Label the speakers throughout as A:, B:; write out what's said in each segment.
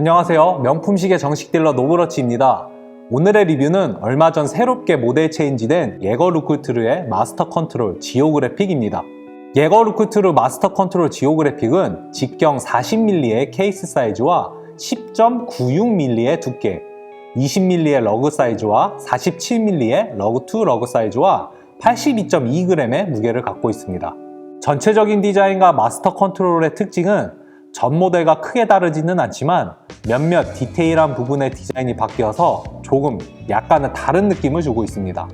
A: 안녕하세요. 명품 시계 정식 딜러 노브러치입니다. 오늘의 리뷰는 얼마 전 새롭게 모델 체인지된 예거 루크트르의 마스터 컨트롤 지오그래픽입니다. 예거 루크트르 마스터 컨트롤 지오그래픽은 직경 40mm의 케이스 사이즈와 10.96mm의 두께, 20mm의 러그 사이즈와 47mm의 러그2 러그 사이즈와 82.2g의 무게를 갖고 있습니다. 전체적인 디자인과 마스터 컨트롤의 특징은 전 모델과 크게 다르지는 않지만 몇몇 디테일한 부분의 디자인이 바뀌어서 조금 약간은 다른 느낌을 주고 있습니다.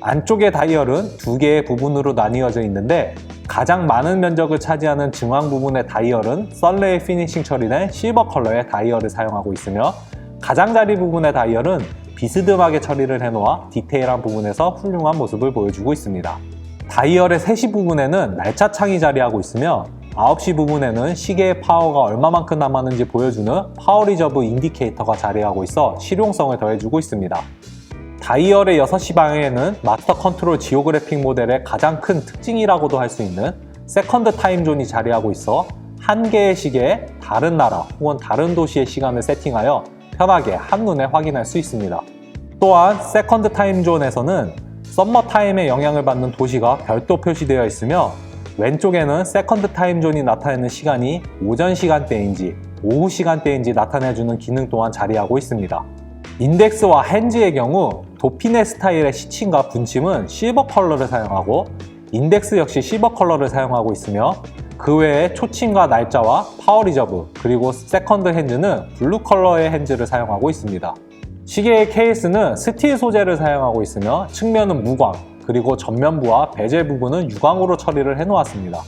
A: 안쪽의 다이얼은 두 개의 부분으로 나뉘어져 있는데 가장 많은 면적을 차지하는 중앙 부분의 다이얼은 썰레이 피니싱 처리된 실버 컬러의 다이얼을 사용하고 있으며 가장자리 부분의 다이얼은 비스듬하게 처리를 해놓아 디테일한 부분에서 훌륭한 모습을 보여주고 있습니다. 다이얼의 3시 부분에는 날짜 창이 자리하고 있으며 9시 부분에는 시계의 파워가 얼마만큼 남았는지 보여주는 파워 리저브 인디케이터가 자리하고 있어 실용성을 더해주고 있습니다. 다이얼의 6시 방향에는 마스터 컨트롤 지오그래픽 모델의 가장 큰 특징이라고도 할 수 있는 세컨드 타임 존이 자리하고 있어 한 개의 시계에 다른 나라 혹은 다른 도시의 시간을 세팅하여 편하게 한눈에 확인할 수 있습니다. 또한 세컨드 타임 존에서는 썸머 타임에 영향을 받는 도시가 별도 표시되어 있으며 왼쪽에는 세컨드 타임 존이 나타내는 시간이 오전 시간대인지 오후 시간대인지 나타내주는 기능 또한 자리하고 있습니다. 인덱스와 핸즈의 경우 도피네 스타일의 시침과 분침은 실버 컬러를 사용하고 인덱스 역시 실버 컬러를 사용하고 있으며 그 외에 초침과 날짜와 파워 리저브 그리고 세컨드 핸즈는 블루 컬러의 핸즈를 사용하고 있습니다. 시계의 케이스는 스틸 소재를 사용하고 있으며 측면은 무광 그리고 전면부와 베젤 부분은 유광으로 처리를 해 놓았습니다.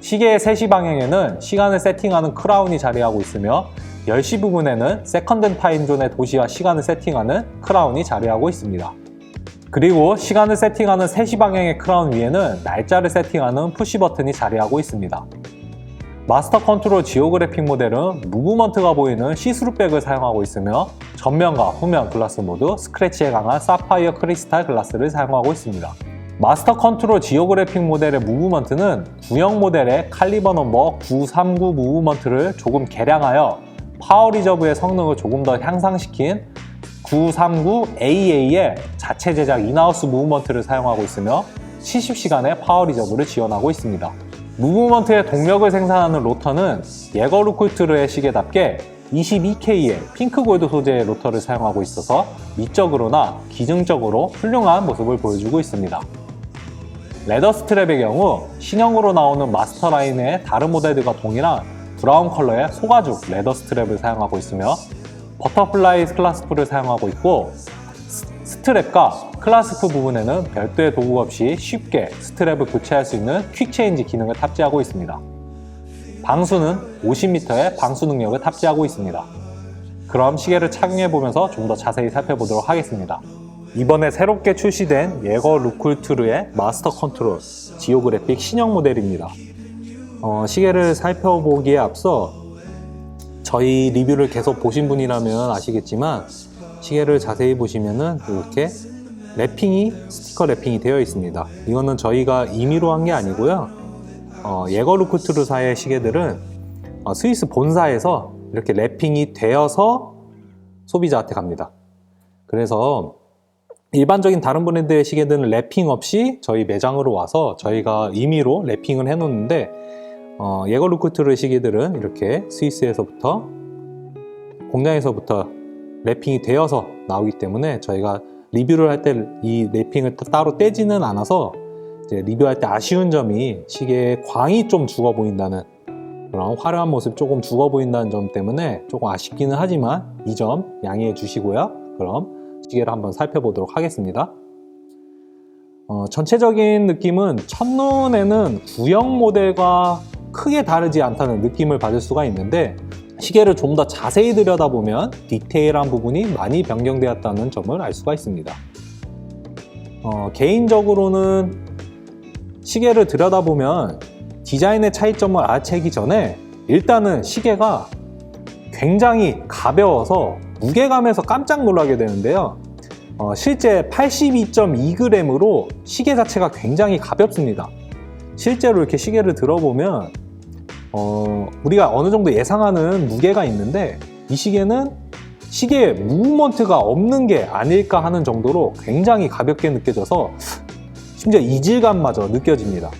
A: 시계의 3시 방향에는 시간을 세팅하는 크라운이 자리하고 있으며 10시 부분에는 세컨드 타임존의 도시와 시간을 세팅하는 크라운이 자리하고 있습니다. 그리고 시간을 세팅하는 3시 방향의 크라운 위에는 날짜를 세팅하는 푸시 버튼이 자리하고 있습니다. 마스터 컨트롤 지오그래픽 모델은 무브먼트가 보이는 시스루 백을 사용하고 있으며 전면과 후면 글라스 모두 스크래치에 강한 사파이어 크리스탈 글라스를 사용하고 있습니다. 마스터 컨트롤 지오그래픽 모델의 무브먼트는 구형 모델의 칼리버 넘버 939 무브먼트를 조금 개량하여 파워 리저브의 성능을 조금 더 향상시킨 939AA의 자체 제작 인하우스 무브먼트를 사용하고 있으며 70시간의 파워 리저브를 지원하고 있습니다. 무브먼트의 동력을 생산하는 로터는 예거 루크트르의 시계답게 22K의 핑크 골드 소재의 로터를 사용하고 있어서 미적으로나 기능적으로 훌륭한 모습을 보여주고 있습니다. 레더 스트랩의 경우 신형으로 나오는 마스터 라인의 다른 모델들과 동일한 브라운 컬러의 소가죽 레더 스트랩을 사용하고 있으며 버터플라이 클라스프를 사용하고 있고 스트랩과 클라스프 부분에는 별도의 도구 없이 쉽게 스트랩을 교체할 수 있는 퀵체인지 기능을 탑재하고 있습니다. 방수는 50m의 방수 능력을 탑재하고 있습니다. 그럼 시계를 착용해 보면서 좀 더 자세히 살펴보도록 하겠습니다. 이번에 새롭게 출시된 예거 루쿨트르의 마스터 컨트롤 지오그래픽 신형 모델입니다. 어, 시계를 살펴보기에 앞서 저희 리뷰를 계속 보신 분이라면 아시겠지만 시계를 자세히 보시면은 이렇게 랩핑이 스티커 랩핑이 되어 있습니다. 이거는 저희가 임의로 한 게 아니고요. 어, 예거 루크트르사의 시계들은 어, 스위스 본사에서 이렇게 랩핑이 되어서 소비자한테 갑니다. 그래서 일반적인 다른 브랜드의 시계들은 랩핑 없이 저희 매장으로 와서 저희가 임의로 랩핑을 해놓는데 어, 예거 루크트르 시계들은 이렇게 스위스에서부터 공장에서부터 랩핑이 되어서 나오기 때문에 저희가 리뷰를 할 때 이 랩핑을 따로 떼지는 않아서 리뷰할 때 아쉬운 점이 시계에 광이 좀 죽어 보인다는 그런 화려한 모습 조금 죽어 보인다는 점 때문에 조금 아쉽기는 하지만 이 점 양해해 주시고요. 그럼 시계를 한번 살펴보도록 하겠습니다. 어, 전체적인 느낌은 첫눈에는 구형 모델과 크게 다르지 않다는 느낌을 받을 수가 있는데 시계를 좀 더 자세히 들여다보면 디테일한 부분이 많이 변경되었다는 점을 알 수가 있습니다. 어, 개인적으로는 시계를 들여다보면 디자인의 차이점을 알아채기 전에 일단은 시계가 굉장히 가벼워서 무게감에서 깜짝 놀라게 되는데요. 어, 실제 82.2g으로 시계 자체가 굉장히 가볍습니다. 실제로 이렇게 시계를 들어보면 어, 우리가 어느 정도 예상하는 무게가 있는데 이 시계는 시계에 무브먼트가 없는 게 아닐까 하는 정도로 굉장히 가볍게 느껴져서 심지어 이질감마저 느껴집니다.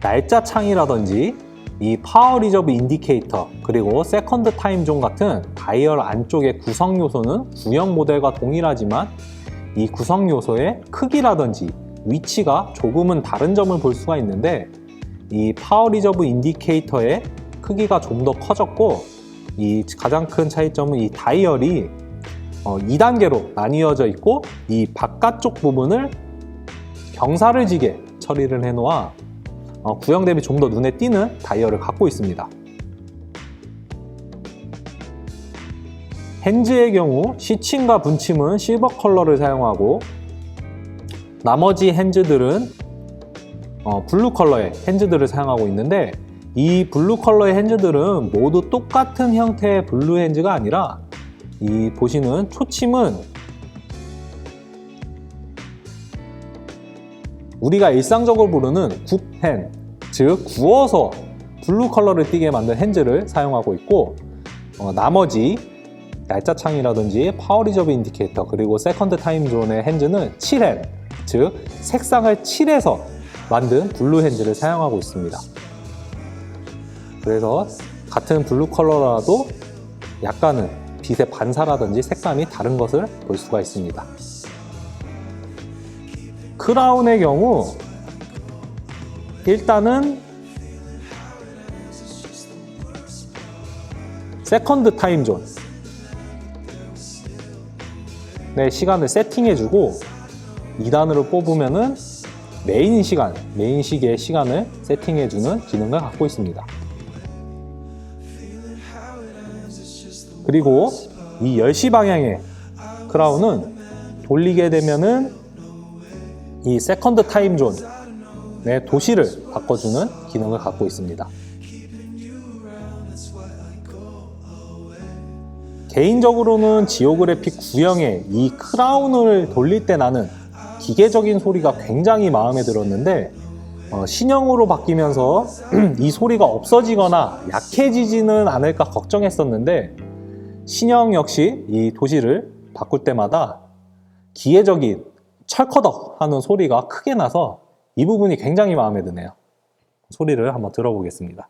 A: 날짜 창이라든지 이 파워 리저브 인디케이터 그리고 세컨드 타임 존 같은 다이얼 안쪽의 구성 요소는 구형 모델과 동일하지만 이 구성 요소의 크기라든지 위치가 조금은 다른 점을 볼 수가 있는데 이 파워 리저브 인디케이터의 크기가 좀 더 커졌고 이 가장 큰 차이점은 이 다이얼이 어, 2단계로 나뉘어져 있고 이 바깥쪽 부분을 경사를 지게 처리를 해놓아 어, 구형 대비 좀 더 눈에 띄는 다이얼을 갖고 있습니다. 핸즈의 경우 시침과 분침은 실버 컬러를 사용하고 나머지 핸즈들은 어, 블루 컬러의 핸즈들을 사용하고 있는데 이 블루 컬러의 핸즈들은 모두 똑같은 형태의 블루 핸즈가 아니라 이 보시는 초침은 우리가 일상적으로 부르는 굽펜, 즉 구워서 블루 컬러를 띠게 만든 핸즈를 사용하고 있고 어, 나머지 날짜 창이라든지 파워 리저브 인디케이터 그리고 세컨드 타임 존의 핸즈는 7헨, 즉 색상을 칠해서 만든 블루 핸즈를 사용하고 있습니다. 그래서 같은 블루 컬러라도 약간은 빛의 반사라든지 색감이 다른 것을 볼 수가 있습니다. 크라운의 경우 일단은 세컨드 타임 존 네, 시간을 세팅해주고 2단으로 뽑으면은 메인 시간, 메인 시계의 시간을 세팅해주는 기능을 갖고 있습니다. 그리고 이 10시 방향의 크라운은 돌리게 되면은 이 세컨드 타임 존의 도시를 바꿔주는 기능을 갖고 있습니다. 개인적으로는 지오그래픽 구형의 이 크라운을 돌릴 때 나는 기계적인 소리가 굉장히 마음에 들었는데 어, 신형으로 바뀌면서 이 소리가 없어지거나 약해지지는 않을까 걱정했었는데 신형 역시 이 도시를 바꿀 때마다 기계적인 철커덕 하는 소리가 크게 나서 이 부분이 굉장히 마음에 드네요. 소리를 한번 들어보겠습니다.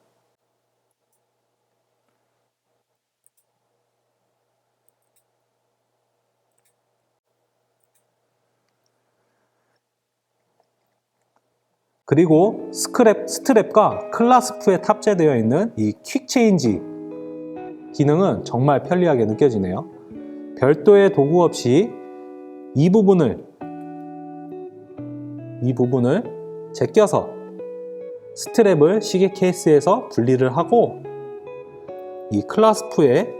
A: 그리고 스크랩, 스트랩과 클라스프에 탑재되어 있는 이 퀵체인지 기능은 정말 편리하게 느껴지네요. 별도의 도구 없이 이 부분을 이 부분을 제껴서 스트랩을 시계 케이스에서 분리를 하고 이 클라스프에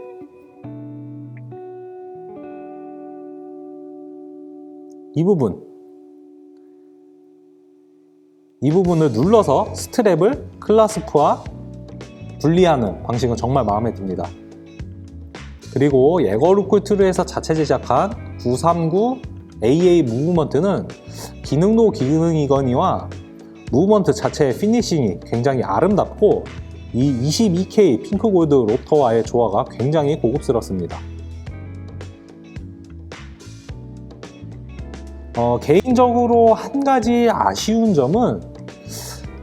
A: 이 부분 이 부분을 눌러서 스트랩을 클라스프와 분리하는 방식은 정말 마음에 듭니다. 그리고 예거루쿨트루에서 자체 제작한 939 AA 무브먼트는 기능도 기능이거니와 무브먼트 자체의 피니싱이 굉장히 아름답고 이 22K 핑크 골드 롭터와의 조화가 굉장히 고급스럽습니다. 어, 개인적으로 한 가지 아쉬운 점은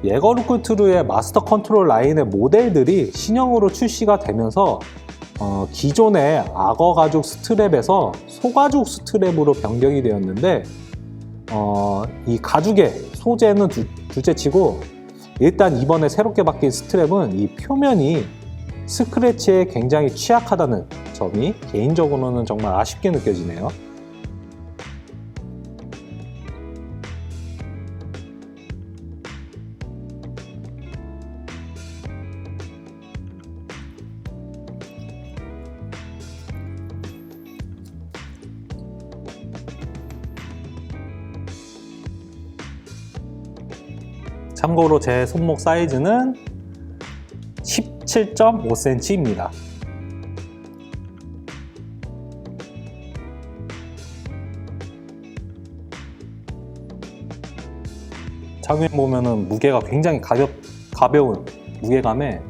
A: 예거 루크트루의 마스터 컨트롤 라인의 모델들이 신형으로 출시가 되면서 어, 기존의 악어 가죽 스트랩에서 소가죽 스트랩으로 변경이 되었는데 어, 이 가죽의 소재는 두, 둘째치고 일단 이번에 새롭게 바뀐 스트랩은 이 표면이 스크래치에 굉장히 취약하다는 점이 개인적으로는 정말 아쉽게 느껴지네요. 참고로 제 손목 사이즈는 17.5cm입니다. 장면 보면은 무게가 굉장히 가볍, 가벼운 무게감에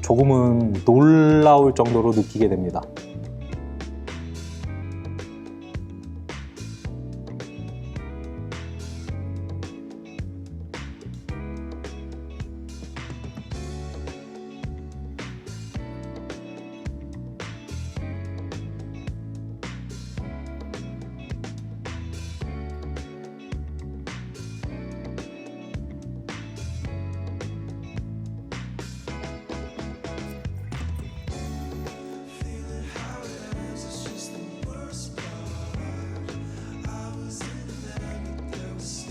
A: 조금은 놀라울 정도로 느끼게 됩니다.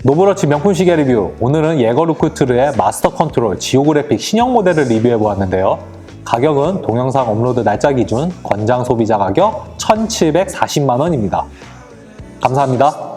A: 노브러치 명품 시계 리뷰. 오늘은 예거 루크트르의 마스터 컨트롤 지오그래픽 신형 모델을 리뷰해 보았는데요. 가격은 동영상 업로드 날짜 기준 권장 소비자 가격 1,740만 원입니다. 감사합니다.